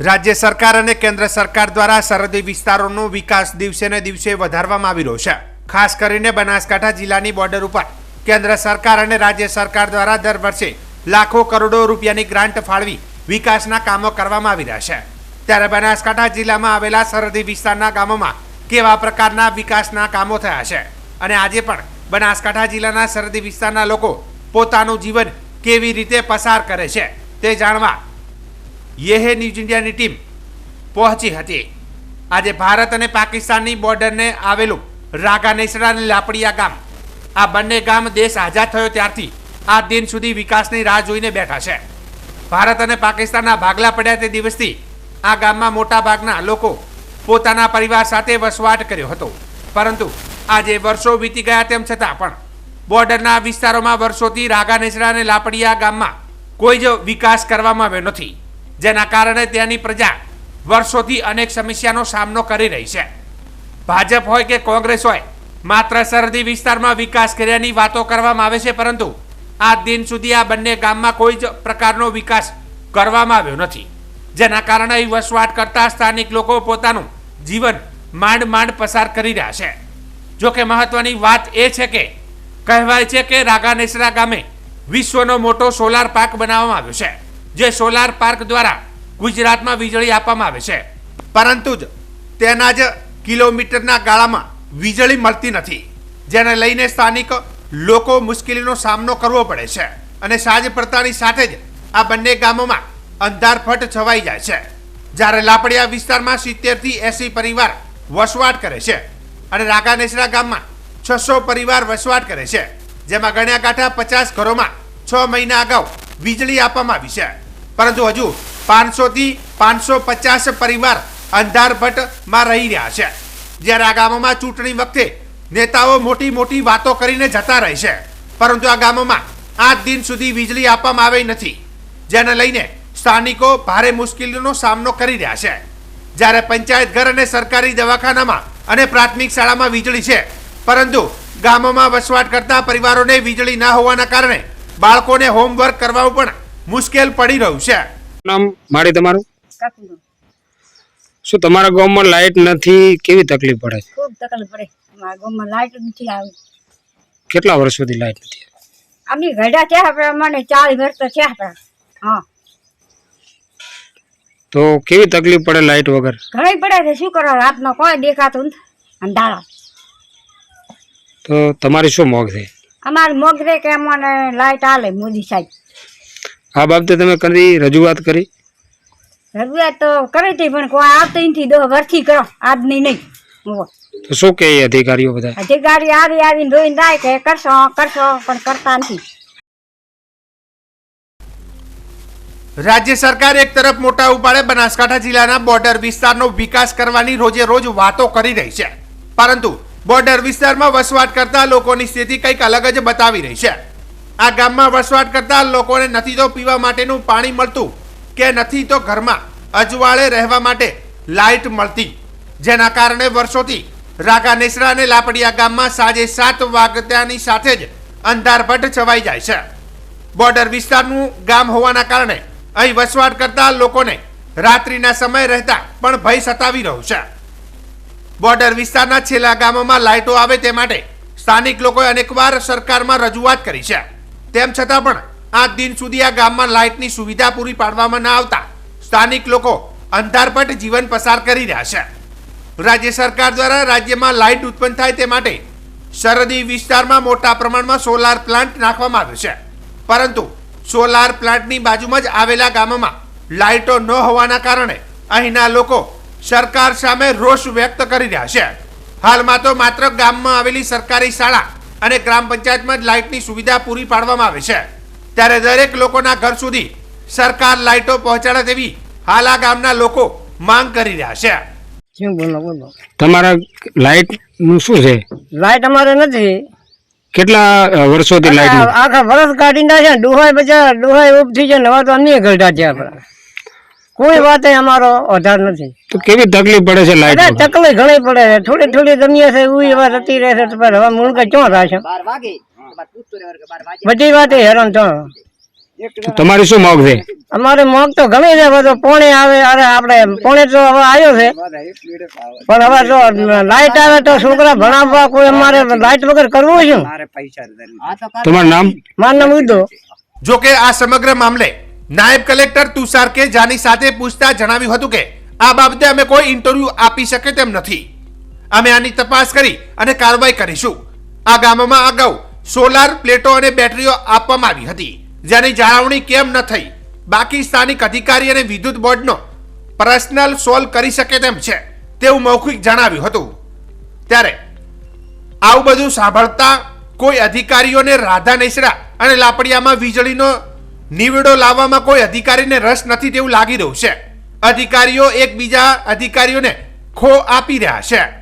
રાજ્ય સરકાર અને કેન્દ્ર સરકાર દ્વારા સરહદી વિસ્તારોનો વિકાસ દિવસે ને દિવસે વધારવામાં આવી રહ્યો છે. ખાસ કરીને બનાસકાંઠા જિલ્લાની બોર્ડર ઉપર કેન્દ્ર સરકાર અને રાજ્ય સરકાર દ્વારા દર વર્ષે લાખો કરોડો રૂપિયાની ગ્રાન્ટ ફાળવી વિકાસના કામો કરવામાં આવી રહ્યા છે. ત્યારે બનાસકાંઠા જિલ્લામાં આવેલા સરહદી વિસ્તારના ગામોમાં કેવા પ્રકારના વિકાસના કામો થયા છે અને આજે પણ બનાસકાંઠા જિલ્લાના સરહદી વિસ્તારના લોકો પોતાનું જીવન કેવી રીતે પસાર કરે છે તે જાણવા યેહે ન્યૂઝ ઇન્ડિયાની ટીમ પહોંચી હતી. આજે ભારત અને પાકિસ્તાનની બોર્ડરને આવેલું રાગા નેસડા અને લાપડિયા ગામ. આ બંને ગામ દેશ આઝાદ થયો ત્યારથી આ દિન સુધી વિકાસની રાહ જોઈને બેઠા છે. ભારત અને પાકિસ્તાનના ભાગલા પડ્યા તે દિવસથી આ ગામમાં મોટા ભાગના લોકો પોતાના પરિવાર સાથે વસવાટ કર્યો હતો. પરંતુ આજે વર્ષો વીતી ગયા તેમ છતાં પણ બોર્ડરના વિસ્તારોમાં વર્ષોથી રાગા નેસડા અને લાપડિયા ગામમાં કોઈ જ વિકાસ કરવામાં આવ્યો નથી. જેના કારણે ત્યાંની પ્રજા વર્ષોથી અનેક સમસ્યાનો સામનો કરી રહી છે. ભાજપ હોય કે કોંગ્રેસ હોય, માત્ર સરહદી વિસ્તારમાં વિકાસ કર્યાની વાતો કરવામાં આવે છે, પરંતુ આ દિન સુધી આ બંને ગામમાં કોઈ જ પ્રકારનો વિકાસ કરવામાં આવ્યો નથી. જેના કારણે અહીં વસવાટ કરતા સ્થાનિક લોકો પોતાનું જીવન માંડ માંડ પસાર કરી રહ્યા છે. જો કે મહત્વની વાત એ છે કે, કહેવાય છે કે રાગાનેસરા ગામે વિશ્વનો મોટો સોલાર પાર્ક બનાવવામાં આવ્યો છે. જે સોલાર પાર્ક દ્વારા ગુજરાતમાં વીજળી આપવામાં આવે છે. પરંતુ જ તેના જ કિલોમીટરના ગાળામાં વીજળી મળતી નથી, જેને લઈને સ્થાનિક લોકો મુશ્કેલીનો સામનો કરવો પડે છે અને સાંજ પડતાની સાથે જ આ બંને ગામોમાં અંધારફટ છવાઈ જાય છે. જ્યારે લાપડિયા વિસ્તારમાં સિત્તેરથી એસી પરિવાર વસવાટ કરે છે અને રાગાનેસરા ગામમાં છસો પરિવાર વસવાટ કરે છે, જેમાં ગણ્યા કાંઠા પચાસ ઘરોમાં છ મહિના અગાઉ વીજળી આપવામાં આવી છે. પરંતુ હજુ પાંચસોથી પાંચસો પચાસ પરિવાર અંધારભટ્ટમાં રહી રહ્યા છે. જ્યારે આ ગામોમાં ચૂંટણી વખતે નેતાઓ મોટી મોટી વાતો કરીને જતા રહે છે. પરંતુ આ ગામોમાં આજ દિન સુધી વીજળી આપવામાં આવી નથી. જેને લઈને સ્થાનિકો ભારે મુશ્કેલીનો સામનો કરી રહ્યા છે. જ્યારે પંચાયત ઘર અને સરકારી દવાખાનામાં અને પ્રાથમિક શાળામાં વીજળી છે. પરંતુ ગામોમાં વસવાટ કરતા પરિવારોને વીજળી ના હોવાના કારણે બાળકોને હોમવર્ક કરવાનું પણ મુશ્કેલ પડી રહ્યું છે. નામ માડી તમારું? શું તમારા ગામમાં લાઈટ નથી? કેવી તકલીફ પડે? છે ખૂબ તકલીફ પડે. અમારા ગામમાં લાઈટ નથી આવી. કેટલા વર્ષ સુધી લાઇટ નથી આમની ઘડા છે આપણે મને ચાલીસ વર્ષ તો છે આપણે હા. તો કેવી તકલીફ પડે લાઇટ વગર? ઘણી પડે છે. શું કરો રાતનો કોઈ દેખાતું નથી. અંધારા તો તમારી શું મોગ છે? અમારી મોગરે કે અમને લાઇટ આલે મોદી સાહેબ. આ બાબતે તમે કદી રજૂઆત કરી? રજૂઆત તો કરી હતી પણ કોઈ આવતી નથી દો વર્ષથી કરો. આજની નહીં. તો શું કે અધિકારીઓ બધા? અધિકારી આવી આવીને જોઈને જાય કે કરશો કરશો પણ કરતા નથી. રાજ્ય સરકાર એક તરફ મોટા ઉપાડે બનાસકાંઠા જિલ્લાના બોર્ડર વિસ્તારનો વિકાસ કરવાની રોજે રોજ વાતો કરી રહી છે. પરંતુ બોર્ડર વિસ્તારમાં વસવાટ કરતા લોકોની સ્થિતિ કંઈક અલગ જ બતાવી રહી છે. આ ગામમાં વસવાટ કરતા લોકોને નથી તો પીવા માટેનું પાણી મળતું કે નથી તો ઘરમાં અજવાળે રહેવા માટે લાઇટ મળતી. જેના કારણે વર્ષોથી રાગા નેસરા અને લાપડિયા ગામમાં સાંજે સાત વાગ્યાની સાથે જ અંધારભટ છવાઈ જાય છે. બોર્ડર વિસ્તારનું ગામ હોવાના કારણે અહીં વસવાટ કરતા લોકોને રાત્રિના સમય રહેતા પણ ભય સતાવી રહ્યો છે. બોર્ડર વિસ્તારના છેલ્લા ગામોમાં લાઇટો આવે તે માટે સ્થાનિક લોકોએ અનેકવાર સરકારમાં રજૂઆત કરી છે. તેમ છતાં પણ આ દિન સુધી આ ગામમાં લાઇટની સુવિધા પૂરી પાડવામાં ન આવતા સ્થાનિક લોકો અંધારપટ જીવન પસાર કરી રહ્યા છે. રાજ્ય સરકાર દ્વારા રાજ્યમાં લાઇટ ઉત્પન્ન થાય તે માટે સરહદી વિસ્તારમાં મોટા પ્રમાણમાં સોલાર પ્લાન્ટ નાખવામાં આવ્યો છે. પરંતુ સોલાર પ્લાન્ટની બાજુમાં જ આવેલા ગામોમાં લાઇટો ન હોવાના કારણે અહીંના લોકો સરકાર સામે રોષ વ્યક્ત કરી રહ્યા છે. હાલમાં તો માત્ર ગામમાં આવેલી સરકારી શાળા અને ગ્રામ પંચાયતમાં જ લાઇટની સુવિધા પૂરી પાડવામાં આવે છે. ત્યારે દરેક લોકોના ઘર સુધી સરકાર લાઇટો પહોંચાડે તેવી હાલ આ ગામના લોકો માંગ કરી રહ્યા છે. શું બોલો બોલો? તમારા લાઇટનું શું છે? લાઇટ અમારે નથી. કેટલા વર્ષોથી લાઇટ આખા વર્ષ કાઢી ના છે ડુહાઈ બચા ડુહાઈ ઉભ થઈ જાય ને તો અન્ય ઘરડા છે આપણા. કોઈ વાતે અમારો આધાર નથી. તો કેવી તકલીફ પડે છે લાઇટ અરે તકલીફ ઘણી પડે છે. થોડી થોડી દુનિયા છે ઉઈ એવા રતી રહે છે તો પણ હવે મૂળ કઈ ક્યાં થાય છે? બધી વાતે હેરાન છો તો તમારી શું મોગ છે? અમારે મોગ તો ગમે છે બધો પોણે આવે અરે આપણે પોણે તો હવે આવ્યો છે. પણ હવે જો લાઈટ આવે તો છોકરા ભણાવવા કોઈ અમારે લાઈટ વગર કરવું છે? તમારું નામ? મારું નામ ઉદ્દો જો કે આ સમગ્ર મામલે નાયબ કલેક્ટર તુષાર કે જાની સાથે પૂછતા જણાવ્યું હતું કે, આ બાબતે અમે કોઈ ઇન્ટરવ્યુ આપી શકે તેમ નથી. અમે આની તપાસ કરી અને કાર્યવાહી કરીશું. આ ગામમાં અગાઉ સોલાર પ્લેટો અને બેટરીઓ આપવામાં આવી હતી, જેની જાળવણી કેમ ન થઈ, બાકી સ્થાનિક અધિકારી અને વિદ્યુત બોર્ડનો પર્સનલ સોલ્વ કરી શકે તેમ છે, તેવું મૌખિક જણાવ્યું હતું. ત્યારે, આવું બધું સાંભળતા કોઈ અધિકારીઓને રાધા નેસડા અને લાપડિયામાં વીજળીનો નિવેડો લાવવામાં કોઈ અધિકારીને રસ નથી તેવું લાગી રહ્યું છે. અધિકારીઓ એકબીજા અધિકારીઓને ખો આપી રહ્યા છે.